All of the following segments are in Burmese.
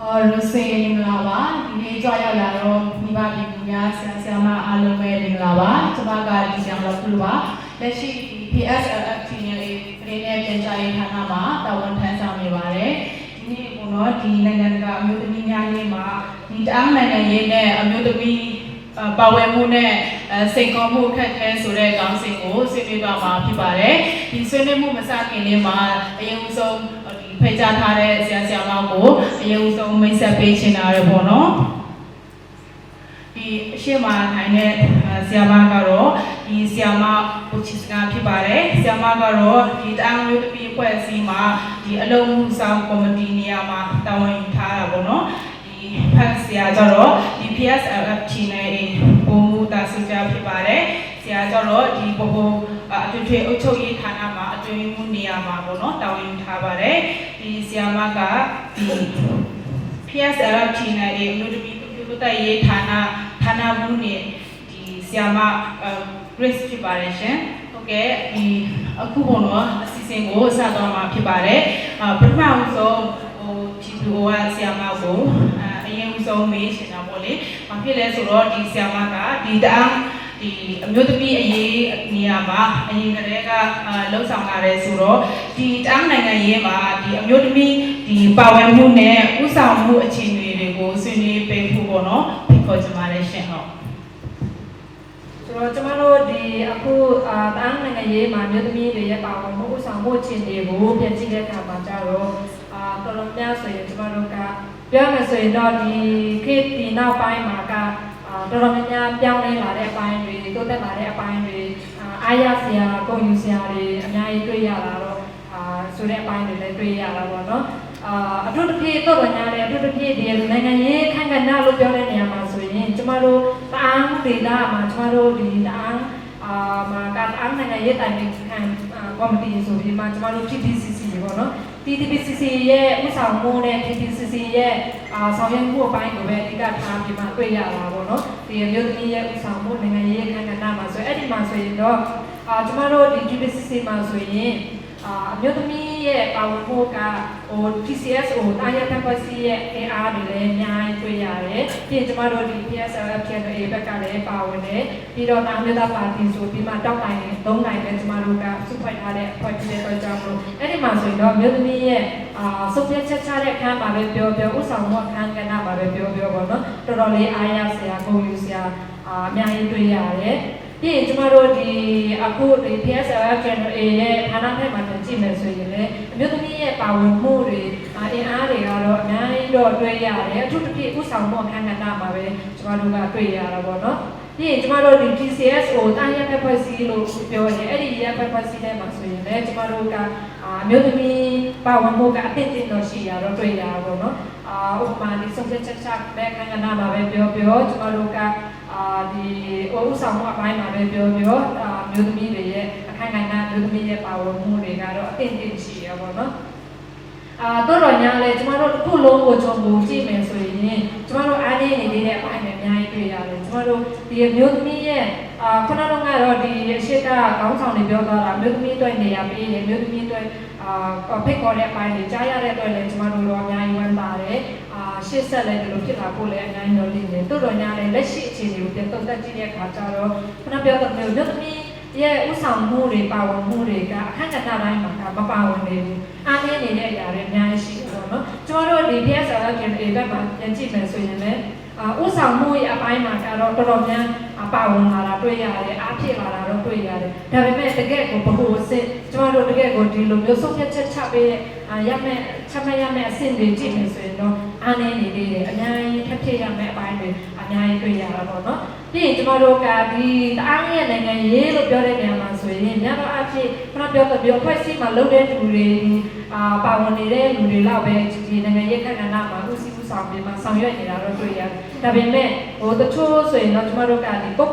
အော်လူစင်မင်္ဂလာပါဒီနေ့ကြွားရောက်လာတော့မိဘပြည်သူများဆရာဆရာမအားလုံးပဲမင်္ဂလာပါကျွန်မကဒီဆရာမတို့ပါလက်ရှိ PSLF Channel လေးပြည်내ပြန်ကြားရေးဌာနမှာတာဝန်ထမ်းဆောင်နေပါတယ်ဒီနေ့ကတော့ဒီနိုင်ငံတကာအမျိုးသမီးများနေ့မှာဒီတအားနိုင်ငံရေးနဲ့အမျိုးသမီးပါဝင်မှုနဲ့စိန်ခေါ်မှုအခက်အခဲဆိုတဲ့ကောင်းစဉ်ကိုဆွေးနွေးပါမှာဖြစ်ပါတယ်ဒီဆွေးနွေးမှုမစခင်လေးမှာအရင်ဆုံး ဖိတ်ကြားထားတဲ့ဆရာဆရာမကိုအယုံဆုံးမိတ်ဆက်ပေးချင်တာရပေါ့နော်ဒီအရှိမနိုင်တဲ့ဆရာမကတော့ဒီဆရာမကိုချစ်စကားဖြစ်ပါတယ်ဆရာမကတော့ဒီတအားမျိုးတစ်ပြည့်ဖွဲ့အစည်းမှာဒီအလုံးမှုဆောင်ကော်မတီနေရာမှာတာဝန်ယူထားတာပေါ့နော်ဒီဖက်ဆရာကျတော့ဒီ PSLF ချီနေပုံမှုတာစုကြဖြစ်ပါတယ်ဆရာကျတော့ဒီဘဘ အထွေထွေအုပ်ချုပ်ရေးဌာနမှာအတွင်းမှုနေရာမှာပေါ့နော်တာဝန်ယူထားပါတယ်ဒီဆရာမကဒီ PSLF ချီနေအမျိုးသမီးပြုလုပ်တဲ့ရေးဌာနဌာနမှုနဲ့ဒီဆရာမ Grace ဖြစ်ပါတယ်ရှင်ဟုတ်ကဲ့ဒီအခုပေါ့နော်အစီအစဉ်ကိုစတော့မှာဖြစ်ပါတယ်အပထမဆုံးဟိုဒီလိုကဆရာမကိုအရင်ဆုံးမေးချင်တာပေါ့လေဘာဖြစ်လဲဆိုတော့ဒီဆရာမကဒီတအား ဒီအမျိုးသမီးအရေးနေရာမှာအရင်ကတည်းကလှုပ်ဆောင်လာတယ်ဆိုတော့ဒီတအားနိုင်ငံရေးမှာဒီအမျိုးသမီးဒီပါဝင်မှုနဲ့ဥဆောင်မှုအခြေအနေတွေကိုဆွေးနွေးပေးဖို့ပေါ့နော်ဖိတ်ခေါ်ချင်ပါတယ်ရှင်ဟုတ်ဆိုတော့ကျမတို့ဒီအခုအာတန်းနိုင်ငံရေးမှာမြို့သမီးတွေရဲ့ပါဝင်မှုဥဆောင်မှုအခြေအနေကိုပြန်ကြည့်တဲ့အခါမှာကျတော့အာတော်တော်များဆိုရင်ကျမတို့ကပြောမယ်ဆိုရင်တော့ဒီခေတ်ဒီနောက်ပိုင်းမှာကအာ တော်တော်များများပြောင်းလဲလာတဲ့အပိုင်းတွေတိုးတက်လာတဲ့အပိုင်းတွေအာအားရစရာဂုဏ်ယူစရာတွေအများကြီးတွေ့ရလာတော့အာဆိုတဲ့အပိုင်းတွေလည်းတွေ့ရတာပေါ့နော်အာအထူးသဖြင့်တော့ညာလေအထူးသဖြင့်ဒီနိုင်ငံရေးခန့်ကဏ္ဍလို့ပြောတဲ့နေရာမှာဆိုရင်ကျမတို့တအားဒေတာမှာကျမတို့ဒီတအားအာမှာကတအားနိုင်ငံရေးတိုင်ပင်ခံကော်မတီဆိုပြီးမှကျမတို့ TPCC ပေါ့နော် TPCC ရဲ့ဥဆောင်မှုနဲ့ TPCC ရဲ့အာဆောင်ရွက်မှုအပိုင်းကိုပဲအဓိကထားပြီးမှတွေ့ရတာပေါ့နော်ဒီအမျိုးသမီးရဲ့ဥဆောင်မှုနိုင်ငံရေးခန့်ကဏ္ဍမှာဆိုအဲ့ဒီမှာဆိုရင်တော့အာကျမတို့ဒီ TPCC မှာဆိုရင် အာအမျိုးသမီးရဲ့ပါဝင်မှုကဟို TCS ဟိုတာယာတမ်ပတ်စီရဲ့အင်အားတွေလည်းအများကြီးတွေ့ရတယ်။ပြီးရင်ကျမတို့ဒီ PSLF ရဲ့ A ဘက်ကလည်းပါဝင်တယ်။ပြီးတော့နာမည်သားပါတီဆိုပြီးမှတောက်တိုင်းသုံးတိုင်းလည်းကျမတို့ကစုဖွဲ့ထားတဲ့အဖွဲ့ဖြစ်တဲ့အတွက်ကြောင့်မလို့အဲ့ဒီမှာဆိုရင်တော့အမျိုးသမီးရဲ့အာစုပ်ပြတ်ချက်ချတဲ့အခန်းမှာပဲပြောပြောဥဆောင်မှုအခန်းကဏ္ဍမှာပဲပြောပြောပေါ့နော်။တော်တော်လေးအားရစရာဂုဏ်ယူစရာအာအများကြီးတွေ့ရတယ်။ ပြီးရင်ကျမတို့ဒီအခုဒီ PSLF Channel A ရဲ့ဌာနထဲမှာကြည့်မယ်ဆိုရင်လည်းအမျိုးသမီးရဲ့ပါဝင်မှုတွေအင်အားတွေကတော့အများကြီးတော့တွေ့ရတယ်အထူးသဖြင့်ဥဆောင်မှုအခမ်းအနားမှာပဲကျမတို့ကတွေ့ရတာပေါ့နော်ပြီးရင်ကျမတို့ဒီ TCS ကိုတာရက်ဖက်ဖွဲ့စည်းလို့ပြောရင်အဲ့ဒီရက်ဖက်ဖွဲ့စည်းတဲ့မှာဆိုရင်လည်းကျမတို့ကအမျိုးသမီးပါဝင်မှုကအသင့်တင်တော့ရှိရတော့တွေ့ရတာပေါ့နော်အာဥပမာဒီဆုံးဖြတ်ချက်ချမဲ့ခန္ဓာနာမှာပဲပြောပြောကျမတို့က အာဒီဥဆောင်မှုအပိုင်းမှာပဲပြောပြောအာမျိုးသမီးတွေရဲ့အခမ်းအနားမျိုးသမီးရဲ့ပါဝင်မှုတွေကတော့အသင့်တင်ရှိရပါတော့အာတော့တော့ညာလေကျမတို့တစ်ခုလုံးကိုခြုံငုံကြည့်မယ်ဆိုရင်ကျမတို့အားနည်းနေသေးတဲ့အပိုင်းတွေအများကြီးတွေ့ရတယ်ကျမတို့ဒီမျိုးသမီးရဲ့ အာခုနကတော့ဒီအရှိကခေါင်းဆောင်တွေပြောသွားတာမျိုးသမီးတွေနေရာပေးတယ်မျိုးသမီးတွေအာဖိတ်ခေါ်တဲ့အပိုင်းတွေကြားရတဲ့အတွက်လည်းကျမတို့တော့အများကြီးဝမ်းသာတယ်အာရှေ့ဆက်လည်းဒီလိုဖြစ်လာဖို့လည်းအများကြီးတော့လင်းတယ်တို့တော့ညာလေလက်ရှိအခြေအနေကိုပြန်သုံးသပ်ကြည့်တဲ့အခါကျတော့ခုနပြောတဲ့မျိုးမျိုးသမီးရဲ့ဥဆောင်မှုတွေပါဝင်မှုတွေကအခက်အခဲတိုင်းမှာမပါဝင်နေဘူးအားနည်းနေတဲ့အရာတွေအများကြီးရှိတယ်ပေါ့နော်ကျွန်တော်တို့ဒီ PSL ကပြန်အေဘက်မှာပြန်ကြည့်မယ်ဆိုရင်လည်းအာဥဆောင်မှုရဲ့အပိုင်းမှာကတော့တော်တော်များ ပါဝင်လာတာတွေ့ရတယ်အားဖြစ်လာတာတော့တွေ့ရတယ်ဒါပေမဲ့တကယ်ကိုဘဟုအစစ်ကျွန်တော်တို့တကယ်ကိုဒီလိုမျိုးဆုံးဖြတ်ချက်ချပေးတဲ့အာရမယ်ချက်မရမယ်အဆင့်တွေကြည့်မယ်ဆိုရင်တော့အားနည်းနေသေးတယ်အများကြီးထပ်ဖြစ်ရမယ်အပိုင်းတွေအများကြီးတွေ့ရတာပေါ့နော်ပြီးရင်ကျွန်တော်တို့ကဒီတအားရဲ့နိုင်ငံရေးလို့ပြောတဲ့နေရာမှာဆိုရင်များတော့အဖြစ်ခဏပြောတော့ပြောဖွဲ့စည်းမှာလုပ်တဲ့လူတွေအာပါဝင်နေတဲ့လူတွေလောက်ပဲဒီနိုင်ငံရေးခန့်ကဏ္ဍမှာဥစည်းဥဆောင်ပြီးမှဆောင်ရွက်နေတာတော့တွေ့ရတယ် ဒါပေမဲ့ဟိုတချို့ဆိုရင်တော့ကျွန်တော်တို့ကဒီပုတ်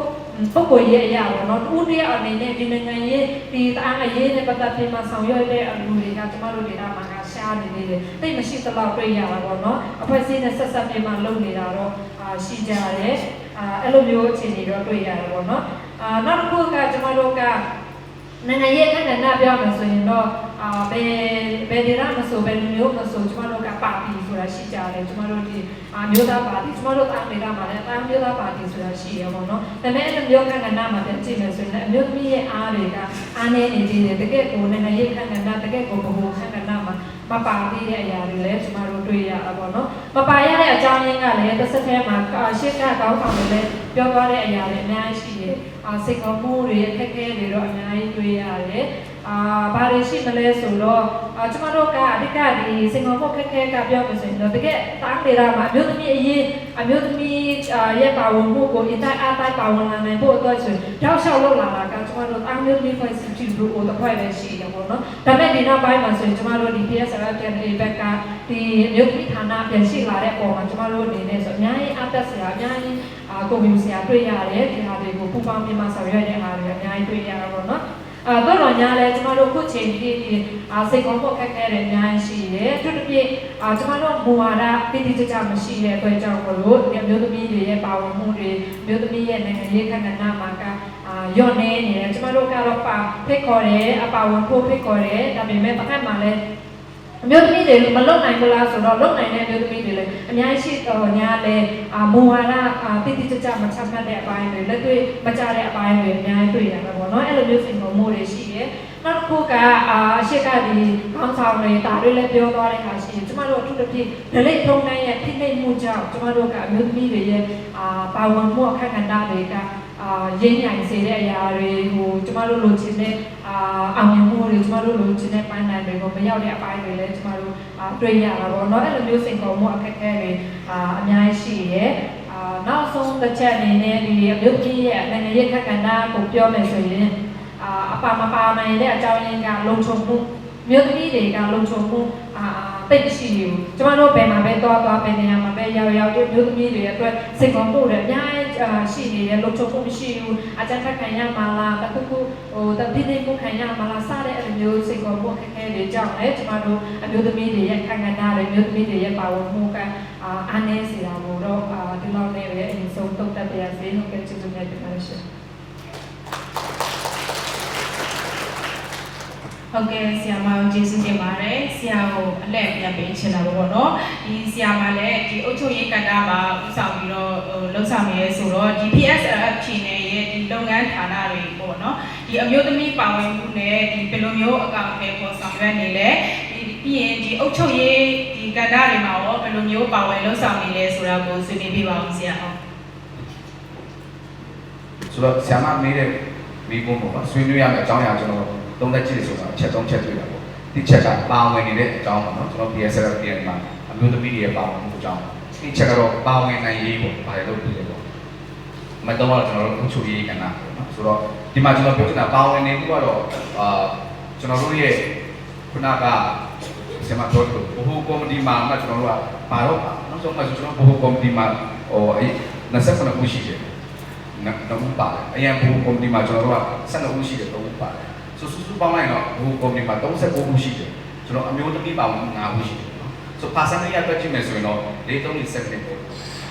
ပုဂ္ဂိုလ်ရဲ့အရာပေါ့နော်တူတရအနေနဲ့ဒီနိုင်ငံရေးဒီတအားအရေးနဲ့ပတ်သက်ပြီးမှဆောင်ရွက်တဲ့လူတွေကကျွန်တော်တို့ဒေတာမှာကရှားနေနေတယ်တိတ်မရှိသလောက်တွေ့ရတာပေါ့နော်အဖွဲ့အစည်းနဲ့ဆက်ဆက်ပြီးမှလုပ်နေတာတော့အာရှိကြတယ်အာအဲ့လိုမျိုးအခြေအနေတော့တွေ့ရတယ်ပေါ့နော်အာနောက်တစ်ခုကကျွန်တော်တို့ကနိုင်ငံရေးအခက်အခဲပြောမယ်ဆိုရင်တော့အာဘယ်ဘယ်ဒေတာမဆိုဘယ်လူမျိုးမဆိုကျွန်တော်တို့ကပါတီ ဆိုတာဆိုတာရှိကြတယ်ကျမတို့ဒီအမျိုးသားပါတီကျမတို့တာမေတာမှာလည်းတာမျိုးသားပါတီဆိုတာရှိရပါတော့။ဒါပေမဲ့အဲ့လိုမျိုးခန့်ကဏ္ဍမှာပြန်ကြည့်မယ်ဆိုရင်လည်းအမျိုးသမီးရဲ့အားတွေကအားနည်းနေသေးတယ်တကယ့်ကိုနိုင်ငံရေးခန့်ကဏ္ဍတကယ့်ကိုဘဟုခန့်ကဏ္ဍမှာမပါသေးတဲ့အရာတွေလည်းကျမတို့တွေ့ရတာပေါ့နော်။မပါရတဲ့အကြောင်းရင်းကလည်းတစ်ဆက်တည်းမှာရှေ့ကကောင်းဆောင်တွေလည်းပြောသွားတဲ့အရာတွေအများကြီးရှိတယ်။အာစိတ်ကောင်းမှုတွေအခက်အခဲတွေတော့အများကြီးတွေ့ရတယ်။ အာဘာတွေရှိမလဲဆိုတော့အာကျမတို့ကအဓိကဒီစိတ်ကောင်းမှုခက်ခဲကပြောမယ်ဆိုရင်တော့တကယ်တားနေတာမှာအမျိုးသမီးအရေးအမျိုးသမီးအာရဲ့ပါဝင်မှုကိုအတိုင်းအားတိုင်းပါဝင်လာနိုင်ဖို့အတွက်ဆိုရင်တောက်လျှောက်လောက်လာတာကကျမတို့အမျိုးသမီး voice institute ကိုတစ်ဖွဲ့ပဲရှိတယ်ပေါ့နော်။ဒါပေမဲ့ဒီနောက်ပိုင်းမှာဆိုရင်ကျမတို့ဒီ PSR ပြန်နေဘက်ကဒီအမျိုးသမီးဌာနပြန်ရှိလာတဲ့ပုံမှာကျမတို့အနေနဲ့ဆိုအများကြီးအသက်ဆရာအများကြီးအာကိုမြူဆရာတွေ့ရတယ်ဒီဟာတွေကိုပူပေါင်းပြမဆောင်ရွက်တဲ့ဟာတွေအများကြီးတွေ့ရတာပေါ့နော်။ အာတော့တော့ညာလဲကျမတို့ခုချိန်ဒီအာစိတ်ကောင်းဖို့ခက်ခဲတဲ့အများကြီးရှိတယ်။အထူးသဖြင့်အာကျမတို့မူဝါဒတိတိကျကျမရှိတဲ့အတွက်ကြောင့်မလို့ဒီအမျိုးသမီးတွေရဲ့ပါဝင်မှုတွေအမျိုးသမီးရဲ့နိုင်ငံရေးခန္ဓာနာမှာကအာယော့နေနေတယ်ကျမတို့ကတော့ပါဖိတ်ခေါ်တယ်အပါဝင်ဖို့ဖိတ်ခေါ်တယ်ဒါပေမဲ့တစ်ခါမှလည်းအမျိုးသမီးတွေမလုံနိုင်ဘူးလားဆိုတော့လုံနိုင်တဲ့အမျိုးသမီးတွေလည်းအများကြီးရှိတော့ညာလဲအာမူဝါဒအာတိတိကျကျမချမှတ်တဲ့အပိုင်းတွေလက်တွေ့မကြတဲ့အပိုင်းတွေအများကြီးတွေ့ရတယ်ပေါ့ နော်အဲ့လိုမျိုးစင်ကုန်မှုတွေရှိတယ်နောက်တစ်ခုကအာရှက်ကဒီကောင်းဆောင်တွေဒါတွေလည်းပြောသွားတဲ့ဟာရှိတယ်ကျမတို့အထူးသဖြင့်ဒလိထုံးတိုင်းရဲ့ဖိနှိပ်မှုကြောင့်ကျမတို့ကအမျိုးသမီးတွေရဲ့အာပါဝင်မှုအခက်အခဲတွေကအာရင်းညံစေတဲ့အရာတွေဟိုကျမတို့လိုချင်တဲ့အာအောင်မြင်မှုတွေကျမတို့လိုချင်တဲ့ပိုင်းတိုင်းတွေကိုမရောက်တဲ့အပိုင်းတွေလည်းကျမတို့အာတွေ့ရတာပေါ့နော်အဲ့လိုမျိုးစင်ကုန်မှုအခက်အခဲတွေအာအများကြီးရှိရဲအာ နောက်ဆုံးတစ်ချက်အနေနဲ့ဒီအမျိုးသမီးရဲ့နိုင်ငံရေးခက်ကန်တာကိုပြောမယ်ဆိုရင်အာအပါမပါနိုင်တဲ့အကြောင်းရင်းကလုံခြုံမှုမြို့သမီးတွေကလုံခြုံမှုအာ တိတ်ရှိဘူးကျမတို့ဘယ်မှာပဲသွားသွားဘယ်နေရာမှာပဲရောက်ရောက်ဒီမြို့သမီးတွေအတွက်စိတ်ကောင်းမှုတွေအများကြီးအာရှိနေတယ်လုံခြုံမှုမရှိဘူးအကြမ်းဖက်ခံရမှာလားတခုခုဟိုတပိနေမှုခံရမှာလားစတဲ့အဲ့လိုမျိုးစိတ်ကောင်းမှုအခက်အခဲတွေကြောင့်လည်းကျမတို့အမျိုးသမီးတွေရဲ့ခံခံတာတွေမြို့သမီးတွေရဲ့ပါဝင်မှုကအာအားနည်းစေတာကိုတော့အာဒီလောက်နဲ့ပဲအရင်ဆုံးတုတ်တက်ပြရစေဟုတ်ကဲ့ကျေးဇူးများတင်ပါတယ်ရှင် ဟုတ်ကဲ့ဆီယာမကိုကျေးဇူးတင်ပါတယ်ဆရာကိုအလှည့်ပြန်ပေးချင်တာပေါ့နော်ဒီဆီယာမလည်းဒီအုပ်ချုပ်ရေးကဏ္ဍမှာဥဆောင်ပြီးတော့ဟိုလှုပ်ဆောင်နေရဲဆိုတော့ဒီ PSLF ချီနယ်ရဲ့ဒီလုပ်ငန်းဌာနတွေပေါ့နော်ဒီအမျိုးသမီးပါဝင်မှုနဲ့ဒီဘယ်လိုမျိုးအကောင့်တွေပေါ်ဆောင်ရွက်နေလဲဒီပြီးရင်ဒီအုပ်ချုပ်ရေးဒီကဏ္ဍတွေမှာရောဘယ်လိုမျိုးပါဝင်လှုပ်ဆောင်နေလဲဆိုတာကိုဆွေးနွေးပြပါဦးဆရာဟုတ်ဆိုတော့ဆ iam မမေးတဲ့မိကုန်းပေါ့နော်ဆွေးနွေးရမယ့်အကြောင်းအရာကျွန်တော် သုံးသက်ကြည့်ဆိုတာအချက်သုံးချက်တွေ့တာပေါ့ဒီချက်ကပါဝင်နေတဲ့အကြောင်းပေါ့နော်ကျွန်တော် PSL ပြန်မှာအမျိုးသမီးတွေရဲ့ပါဝင်မှုအကြောင်းဒီချက်ကတော့ပါဝင်နိုင်ရေးပေါ့ပါတယ်လို့ပြောတယ်ပေါ့မတော်တော့ကျွန်တော်တို့အချုပ်ရေးကဏ္ဍပေါ့နော်ဆိုတော့ဒီမှာကျွန်တော်ပြောချင်တာပါဝင်နေမှုကတော့အာကျွန်တော်တို့ရဲ့ခုနကဆရာမပြောလို့ဘ ഹു ကောမဒီမှာကျွန်တော်တို့ကပါတော့ပါနောက်ဆုံးမှကျွန်တော်ဘ ഹു ကောမဒီမှာဟိုအဲ29ခုရှိတယ်နော်ဘူးပါတယ်အရင်ဘူကွန်ပဏီမှာကျွန်တော်တို့က12ဦးရှိတယ်3ဦးပါတယ် ဆိုစုစုပေါင်းလိုက်တော့ဘူကွန်ပဏီမှာ39ဦးရှိတယ်ကျွန်တော်အမျိုးသမီးပါဝင်9ဦးရှိတယ်နော်ဆို percentage အတွက်ကြည့်မယ်ဆိုရင်တော့၄3 7ပေါ့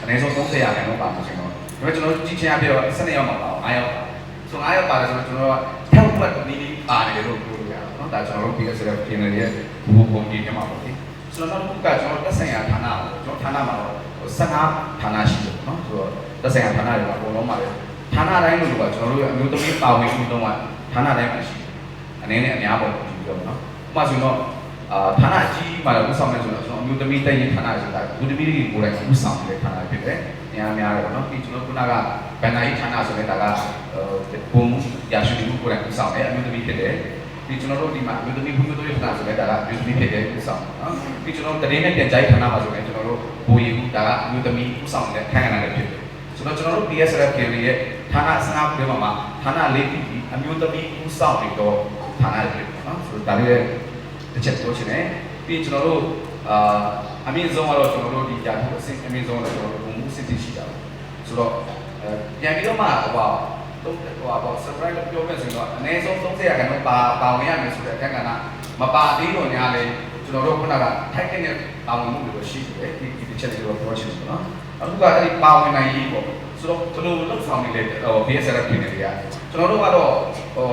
အနည်းဆုံး30ရာခိုင်နှုန်းပါမှာဆိုရင်တော့ဒါပေမဲ့ကျွန်တော်ကြည့်ချင်ရပြတော့12ယောက်မှာပါ9ယောက်ပါဆို9ယောက်ပါတယ်ဆိုတော့ကျွန်တော်က help ဘတ်နီးနီးပါတယ်လို့ပြောလို့ရတယ်နော်ဒါကျွန်တော်တို့ပြီးရဆိုတော့ပြင်နေရဲ့ဘူကွန်ပဏီထဲမှာပေါ့လေဆိုတော့နောက်တစ်ခုကကျွန်တော်တက်ဆိုင်ရာဌာနပေါ့ကျွန်တော်ဌာနမှာတော့15ဌာနရှိတယ်နော်ဆိုတော့တက်ဆိုင်ရာဌာနတွေမှာအကုန်လုံးပါတယ်ဌာနတိုင်းလို့ကကျွန်တော်တို့ရဲ့အမျိုးသမီးပါဝင်မှုတော့ဌာနတိုင်းမှာရှိတယ်။ အနေနဲ့အများပေါ်ကြည့်ပြောနော်။ဥပမာဆိုတော့အာဌာနကြီးမှာဥဆောင်နေဆိုတော့ကျွန်တော်အမျိုးသမီးတိုက်ရင်ဌာနဆိုတာအမျိုးသမီးတွေကိုယ်တိုင်ဥဆောင်နေတဲ့ဌာနဖြစ်တယ်။ညာများတယ်နော်။ပြီးကျွန်တော်ခုနကဘန်နာကြီးဌာနဆိုတဲ့ဒါကဘုံရရှိမှုကိုယ်တိုင်ဥဆောင်တယ်အမျိုးသမီးဖြစ်တယ်။ပြီးကျွန်တော်တို့ဒီမှာအမျိုးသမီးဘုံမျိုးတွေဌာနဆိုတဲ့ဒါကအမျိုးသမီးဖြစ်တယ်ဥဆောင်နော်။ပြီးကျွန်တော်တရင်နဲ့ပြန်ကြိုက်ဌာနမှာဆိုရင်ကျွန်တော်တို့ဘူရီဘူးဒါကအမျိုးသမီးဥဆောင်တဲ့ခန့်ရတဲ့ဖြစ်တယ်။ဆိုတော့ကျွန်တော်တို့ PSRF ခင်ရဲ့ဌာနစနာပြောမှာဌာနလေးပြီးအမျိုးသမီးဦးဆောင်နေတော့ ဌာနလေးပေါ့နော်ဆိုတော့ဒါလေးတစ်ချက်ပြောချင်တယ်ပြီးကျွန်တော်တို့အာအမြင့်ဆုံးကတော့ကျွန်တော်တို့ဒီကြာဖို့အဆင့်အမြင့်ဆုံးကတော့ကျွန်တော်တို့ဘုံမှုစစ်စစ်ရှိတာပေါ့ဆိုတော့ပြန်ပြီးတော့မှဟိုပါတော့ဟိုပါ surprise ပြောမယ်ဆိုရင်တော့အနည်းဆုံး30ရာခိုင်နှုန်းပါပါဝင်ရမယ်ဆိုတဲ့အခက်ကဏ္ဍမပါသေးတော့ညာလေကျွန်တော်တို့ခုနကထိုက်တဲ့ပါဝင်မှုတွေရှိတယ်ဒီဒီချက်တွေတော့ပြောချင်တယ်နော်အခုကအဲ့ဒီပါဝင်နိုင်ရေးပေါ့ဆိုတော့ဘယ်လိုလုပ်ဆောင်နေလဲဟို BSR ပြင်နေကြကျွန်တော်တို့ကတော့ဟို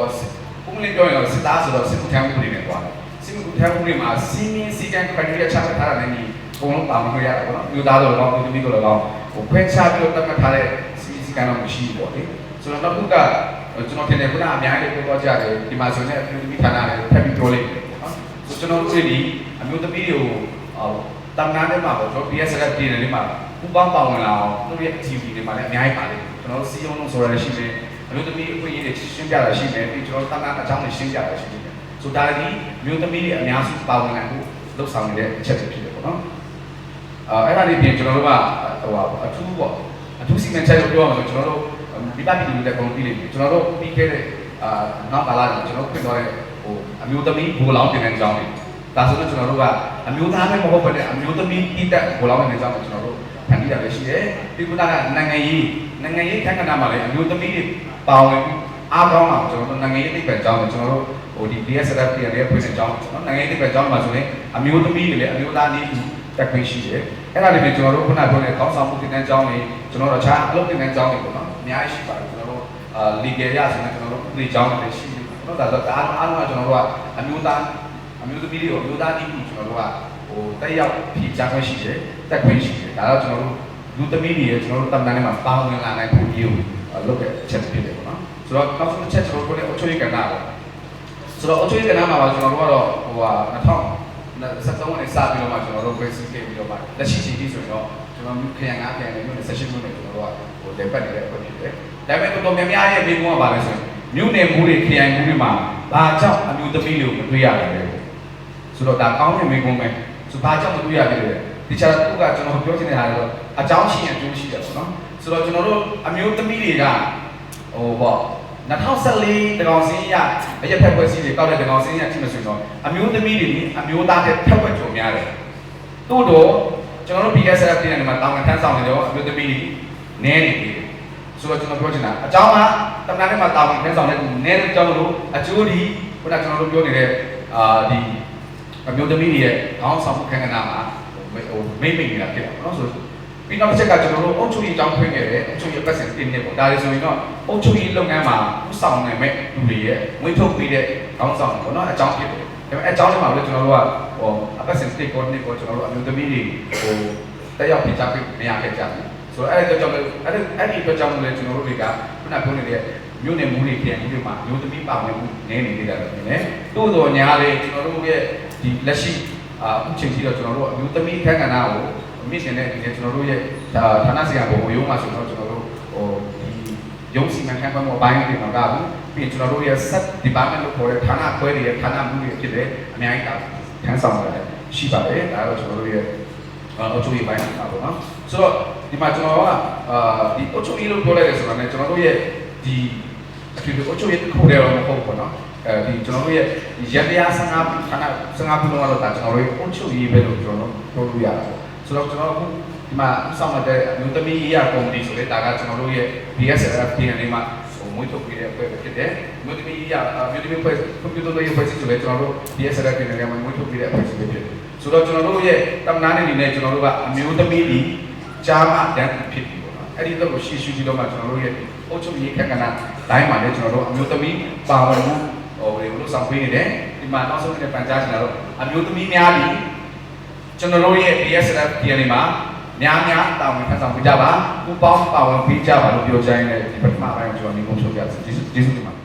ပုံမှန်ပြောရင်တော့စစ်သားဆိုတော့စစ်မှုထမ်းမှုတွေနဲ့ကွာစစ်မှုထမ်းမှုတွေမှာစီမင်းစီကံ criteria ချမှတ်ထားတာလည်းဒီအကုန်လုံးပါဝင်လို့ရတာပေါ့နော်မျိုးသားတို့လည်းကောင်းမျိုးသမီးတို့လည်းကောင်းဟိုခွဲခြားပြီးတော့တတ်မှတ်ထားတဲ့စီစီကံတော့မရှိဘူးပေါ့လေဆိုတော့နောက်တစ်ခုကကျွန်တော်ထင်တယ်ခုနအများကြီးပြောတော့ကြတယ်ဒီမှာဆိုရင်အမျိုးသမီးဌာနလည်းထပ်ပြီးပြောလိုက်တယ်ပေါ့နော်ဆိုကျွန်တော်တို့ဒီအမျိုးသမီးတွေကိုဟိုတမ်နာထဲမှာပေါ့ကျွန်တော် PSF ပြည်နယ်လေးမှာပူပေါင်းပါဝင်လာအောင်တို့ရဲ့ activity တွေမှာလည်းအများကြီးပါတယ်ကျွန်တော်တို့စီယုံလုံးဆိုရရှိတယ် အမျိုးသမီးအခွင့်အရေးတွေရှင်းပြတာရှိတယ်ပြီးကျွန်တော်တမ်နာအကြောင်းတွေရှင်းပြတာရှိတယ်ဆိုဒါလည်းဒီမျိုးသမီးတွေအများစုပါဝင်လာမှုလုပ်ဆောင်နေတဲ့အချက်တွေဖြစ်တယ်ပေါ့နော်အဲအဲ့ဒါလေးပြင်ကျွန်တော်တို့ကဟိုဟာအထူးပေါ့အထူးစီမံချက်လို့ပြောရမှာဆိုကျွန်တော်တို့ဒီပတ်ပြည်လူတွေကုန်ပြီးလိမ့်မယ်ကျွန်တော်တို့ပြီးခဲ့တဲ့အာနောက်ကာလကကျွန်တော်တို့ပြင်သွားတဲ့ဟိုအမျိုးသမီးဘူလောင်းတင်တဲ့ကြောင်းတွေဒါဆိုတော့ကျွန်တော်တို့ကအမျိုးသားပဲမဟုတ်ဘဲနဲ့အမျိုးသမီးတိတက်ဘူလောင်းတင်တဲ့ကြောင်းကိုကျွန်တော်တို့ဖန်တီးတာပဲရှိတယ်ဒီကုသကနိုင်ငံရေးနိုင်ငံရေးခန့်ကဏ္ဍမှာလည်းအမျိုးသမီးတွေ ပါဝင်အားကောင်းအောင်ကျွန်တော်တို့နိုင်ငံရေးတိပ္ပံကြောင်းကိုကျွန်တော်တို့ဟိုဒီ DSRF ပြည်ရဲ့ဖွဲ့စည်းကြောင်းကျွန်တော်နိုင်ငံရေးတိပ္ပံကြောင်းမှာဆိုရင်အမျိုးသမီးတွေလည်းအမျိုးသားနည်းတက်ခွင့်ရှိတယ်အဲ့ဒါတွေပြင်ကျွန်တော်တို့ခုနပြောတဲ့ကောင်းဆောင်မှုတင်တဲ့ကြောင်းတွေကျွန်တော်တို့အခြားအလုပ်တင်တဲ့ကြောင်းတွေပေါ့နော်အများကြီးရှိပါတယ်ကျွန်တော်တို့အာ legal ရဆိုရင်ကျွန်တော်တို့ဥပဒေကြောင်းတွေရှိတယ်ပေါ့နော်ဒါဆိုအားအားလုံးကကျွန်တော်တို့ကအမျိုးသားအမျိုးသမီးတွေကိုအမျိုးသားနည်းကျွန်တော်တို့ကဟိုတက်ရောက်ဖြည့်ချခွင့်ရှိတယ်တက်ခွင့်ရှိတယ်ဒါတော့ကျွန်တော်တို့လူသမီးတွေရဲ့ကျွန်တော်တို့တမန်တန်းထဲမှာပါဝင်လာနိုင်ဖို့ဒီကိုလုပ်တဲ့အချက်ဖြစ်တယ်ပေါ့နော် ဆိုတော့နောက်ဆုံးတစ်ချက်ကျွန်တော်တို့လည်းအချိုးရကဏ္ဍပေါ့ဆိုတော့အချိုးရကဏ္ဍမှာပါကျွန်တော်တို့ကတော့ဟိုဟာ2000စက်သုံးနဲ့စပြီးတော့မှကျွန်တော်တို့ basic ခဲ့ပြီးတော့မှလက်ရှိချိန်ထိဆိုရင်တော့ကျွန်တော်ခရံငါးခရံနဲ့မြို့နယ် session မြို့နယ်ကျွန်တော်တို့ကဟိုလက်ပတ်နေတဲ့အဖွဲ့ဖြစ်တယ်။ဒါပေမဲ့တော်တော်များများရဲ့မိကုန်းကပါလဲဆိုရင်မြို့နယ်မှုတွေခရံမှုတွေမှာဘာကြောင့်အမျိုးသမီးတွေကိုမတွေ့ရလဲ။ဆိုတော့ဒါကောင်းတဲ့မိကုန်းပဲ။ဆိုဘာကြောင့်မတွေ့ရလဲ။ဒီချာသူကကျွန်တော်ပြောချင်တဲ့ဟာကတော့အကြောင်းရှိရင်အကျိုးရှိတယ်ပေါ့နော်။ဆိုတော့ကျွန်တော်တို့အမျိုးသမီးတွေကဟိုပေါ့ 2014တကောင်စင်းရအရက်ဖက်ပွဲစည်းတွေတောက်တဲ့တကောင်စင်းရကြည့်မဆိုရင်တော့အမျိုးသမီးတွေအမျိုးသားတွေထက်ဝက်ကျော်များတယ်။တို့တော့ကျွန်တော်တို့ BSF ပြည်နယ်မှာတောင်းခံထမ်းဆောင်နေတော့အမျိုးသမီးတွေနည်းနေပြီ။ဆိုတော့ကျွန်တော်ပြောချင်တာအကြောင်းကတမန်တော်မှာတောင်းခံထမ်းဆောင်တဲ့သူနည်းတဲ့အကြောင်းလို့အကျိုးဒီခုနကျွန်တော်တို့ပြောနေတဲ့အာဒီအမျိုးသမီးတွေရဲ့ခေါင်းဆောင်မှုခန့်ကဏ္ဍမှာဟိုမိတ်မိတ်နေတာဖြစ်တာပေါ့နော်ဆို ပြီးနောက်တစ်ချက်ကကျွန်တော်တို့အုပ်ချုပ်ရေးအကြောင်းဖွင့်ခဲ့တယ်အုပ်ချုပ်ရေးပတ်စံတင်နေပေါ့ဒါလည်းဆိုရင်တော့အုပ်ချုပ်ရေးလုပ်ငန်းမှာဥဆောင်နိုင်မဲ့လူတွေရဲ့ငွေထုတ်ပေးတဲ့ခေါင်းဆောင်ပေါ့နော်အကြောင်းဖြစ်တယ်ဒါပေမဲ့အကြောင်းတွေမှာလည်းကျွန်တော်တို့ကဟိုအပတ်စံ stake coordinate ကိုကျွန်တော်တို့အမျိုးသမီးတွေဟိုတက်ရောက်ပြချပေးမရခဲ့ကြဘူးဆိုတော့အဲ့ဒီကြောင့်လည်းအဲ့ဒီအဲ့ဒီအတွက်ကြောင့်လည်းကျွန်တော်တို့တွေကခုနပြောနေတဲ့မြို့နယ်မှုတွေပြန်ပြီးတော့မှမြို့သမီးပါဝင်မှုနည်းနေသေးတယ်လို့မြင်တယ်။တိုးတော်ညာလေကျွန်တော်တို့ရဲ့ဒီလက်ရှိအာအခုချိန်ထိတော့ကျွန်တော်တို့အမျိုးသမီးအခန်းကဏ္ဍကို မြင့်တင်တဲ့ဒီကျွန်တော်တို့ရဲ့ဌာနဆိုင်ရာဘုံရုံးမှာဆိုတော့ကျွန်တော်တို့ဟိုဒီရုံးစီမံခန့်ခွဲမှုအပိုင်းတွေမှာကဘူးပြီးရင်ကျွန်တော်တို့ရဲ့ set department လို့ခေါ်တဲ့ဌာနခွဲတွေရဲ့ဌာနမှုတွေဖြစ်တဲ့အများကြီးတာထမ်းဆောင်ရတယ်ရှိပါတယ်ဒါတော့ကျွန်တော်တို့ရဲ့အအချိုးရေးပိုင်းမှာပေါ့နော်ဆိုတော့ဒီမှာကျွန်တော်ကအာဒီအချိုးရေးလို့ပြောလိုက်တယ်ဆိုတော့ねကျွန်တော်တို့ရဲ့ဒီဒီအချိုးရေးတစ်ခုတည်းတော့မဟုတ်ဘူးပေါ့နော်အဲဒီကျွန်တော်တို့ရဲ့ရတရား15ဌာန15ခုလုံးကတော့ဒါကျွန်တော်တို့ရဲ့အချိုးရေးပဲလို့ကျွန်တော်တို့ပြောလို့ရတယ်ပေါ့ ဆိုတော့ကျွန်တော်အခုဒီမှာစောင့်တဲ့မြို့သမီးရေးရကော်မတီဆိုတဲ့ဒါကကျွန်တော်တို့ရဲ့ BSF DNA မှာဟိုမွေးထုတ်ပေးတဲ့အဖွဲ့ပဲဖြစ်တယ်မြို့သမီးရေးရမြို့သမီးဖွဲ့ကွန်ပျူတာရေးဖွဲ့စီဆိုလဲကျွန်တော်တို့ BSF DNA မှာမွေးထုတ်ပေးတဲ့အဖွဲ့စီပဲဖြစ်တယ်ဆိုတော့ကျွန်တော်တို့ရဲ့တမနာနေနေနဲ့ကျွန်တော်တို့ကအမျိုးသမီးဒီကြားမတန်းဖြစ်ပြီပေါ့နော်အဲ့ဒီတော့ရှေ့ရှုပြီးတော့မှကျွန်တော်တို့ရဲ့အုပ်ချုပ်ရေးခက်ကဏ္ဍတိုင်းမှာလည်းကျွန်တော်တို့အမျိုးသမီးပါဝင်မှုဟိုဘယ်လိုလုပ်ဆောင်ပေးနေတယ်ဒီမှာနောက်ဆုံးတဲ့ပန်ကြားချင်တာတော့အမျိုးသမီးများဒီ ကျွန်တော်တို့ရဲ့ BSF DNA မှာများများတာဝန်ထမ်းဆောင်ပေးကြပါပူပေါင်းပါဝင်ပေးကြပါလို့ပြောချင်တဲ့ဒီပထမပိုင်းကိုကျွန်တော်နေကုန်ချုပ်ပြစီကျေးဇူးကျေးဇူးတင်ပါတယ်